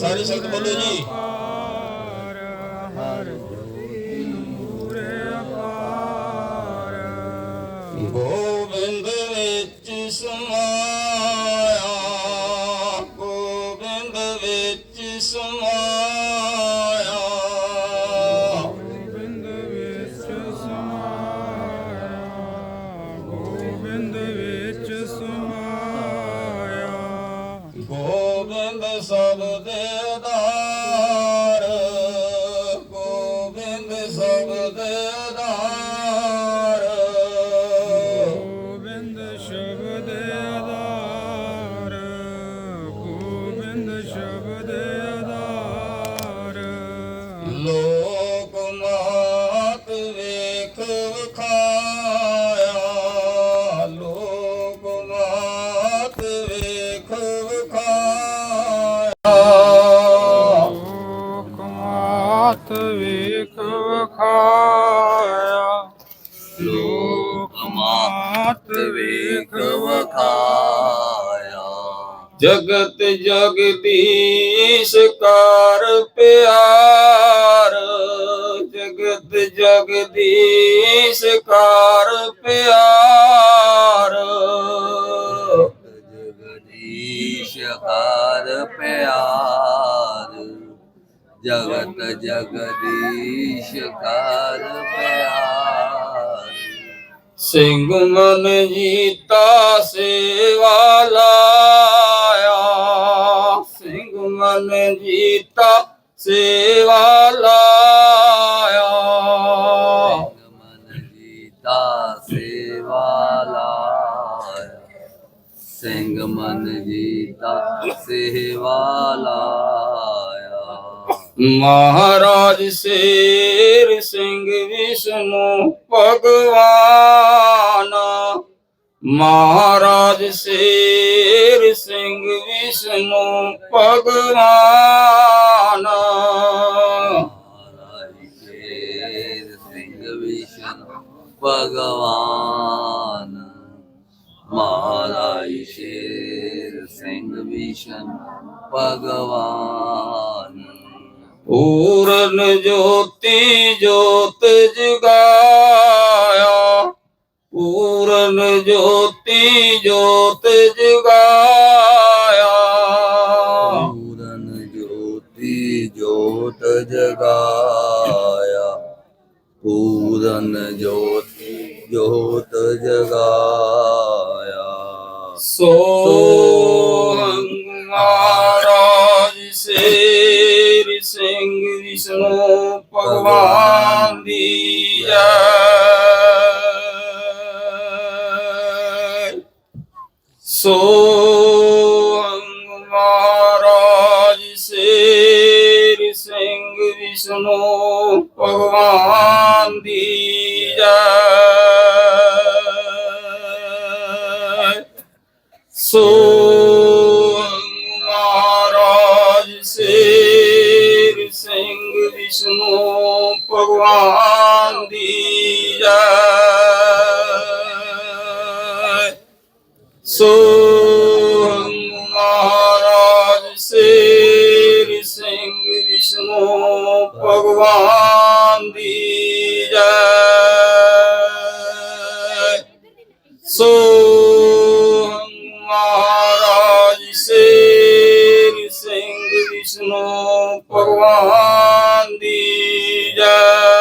ਸਾਰੀ ਸੰਗਤ ਬੋਲੋ ਜੀ। ਹਰ ਗੋਬਿੰਦ ਵਿੱਚ ਸਮਾਇਆ ਗੋਬਿੰਦ ਵਿੱਚ ਸਮਾਇਆ। ਜਗਤ ਜਗਦੀਸ਼ ਕਰ ਪਿਆਰ ਜਗਤ ਜਗਦੀਸ਼ ਕਰ ਪਿਆਰ। ਜਗਦੀਸ਼ ਹਰ ਪਿਆਰ ਜਗਤ ਜਗਦੀਸ਼ ਹਰ ਪਿਆਰ। ਸਿੰਘ ਮਨ ਜੀਤਾ ਸੇਵਾ ਸਿੰਘ ਮਨ ਜੀਤਾ ਸੇਵਾ ਲਾਇਆ। ਮਨ ਜੀਤਾ ਸੇਵਾ ਲਾਇਆ। ਸਿੰਘ ਮਨ ਜੀਤਾ ਸੇਵਾ ਲਾਇਆ। ਮਹਾਰਾਜ ਸ਼ੇਰ ਸਿੰਘ ਵਿਸ਼ਨੂੰ ਭਗਵਾਨ। ਮਹਾਰਾਜ ਸ਼ੇਰ ਸਿੰਘ ਵਿਸ਼ਨੂੰ ਭਗਵਾਨ। ਭਗਵਾਨ। ਮਹਾਰਾਜ ਸ਼ੇਰ ਸਿੰਘ ਵਿਸ਼ਨੂੰ ਭਗਵਾਨ। ਪੂਰਨ ਜੋਤੀ ਜੋਤ ਜਗਾਇਆ। ਪੂਰਨ ਜੋਤੀ ਜੋਤ ਜਗਾਇਆ। ਜੋਤੀ ਜੋਤ ਜਗਾਇਆ। ਪੂਰਨ ਜੋਤੀ ਜੋਤ ਜਗਾਇਆ। ਸੋ ਮਹਾਰਾਜ ਸ਼ੇਰ ਸਿੰਘ ਵਿਸ਼ਨੂੰ ਭਗਵਾਨ ਦੀ ਜੈ। ਸੋ ਭਗਵਾਨ ਦੀ ਜੈ। ਸੋ ਮਹਾਰਾਜ ਸ਼ੇਰ ਸਿੰਘ ਵਿਸ਼ਨੂੰ ਭਗਵਾਨ ਦੀ ਜੈ। ਸੋ ਵਿਸ਼ਨੂੰ ਭਗਵਾਨ ਦੀ ਜੈ।